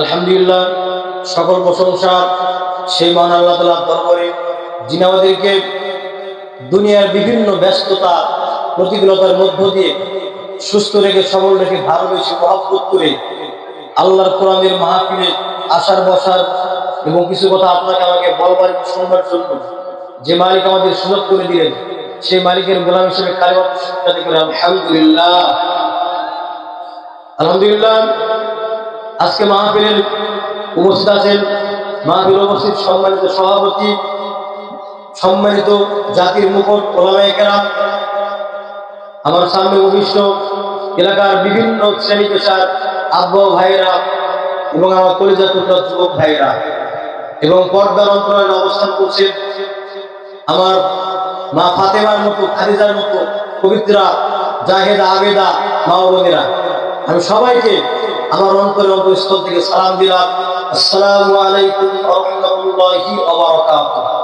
আলহামদুলিল্লাহ, সকল প্রশংসা সেই মান আল্লাহ তালার দরবারে, যিনি আমাদেরকে দুনিয়ার বিভিন্ন ব্যস্ততা, প্রতিকূলতার মধ্য দিয়ে সুস্থ রেখে, সবল রেখে ভালোবেসে মহাব্বত করে আল্লাহর কোরআনের মাহফিলে আসার, বসার এবং কিছু কথা আপনাকে আমাকে বলবার শুনবার জন্য যে মালিক আমাদের সুযোগ করে দিলেন, সেই মালিকের গোলাম হিসেবে শিক্ষাতে করে আলহামদুলিল্লাহ আলহামদুলিল্লাহ। আজকে মাহফিলের উপস্থিত আছেন মাহফিল উপস্থিত সম্মানিত সভাপতি, সম্মানিত জাতির মুখট ওলামাইকেরা আমার সামনে অভিষ্ট এলাকার বিভিন্ন শ্রেণি পেশার আব্বা ভাইয়েরা এবং আমার কলিজা টুকরা যুবক ভাইয়েরা এবং পর্দার অন্তরালে অবস্থান করছেন আমার মা ফাতেমার মতো, খাদিজার মতো পবিত্রা, জাহেদা, আবেদা, মা বোনেরা। আমি সবাইকে আমার অন্তরে অন্তঃস্থল থেকে সালাম দিলাম। আসসালামু আলাইকুম ওয়া ওয়া বারাকাতুহু।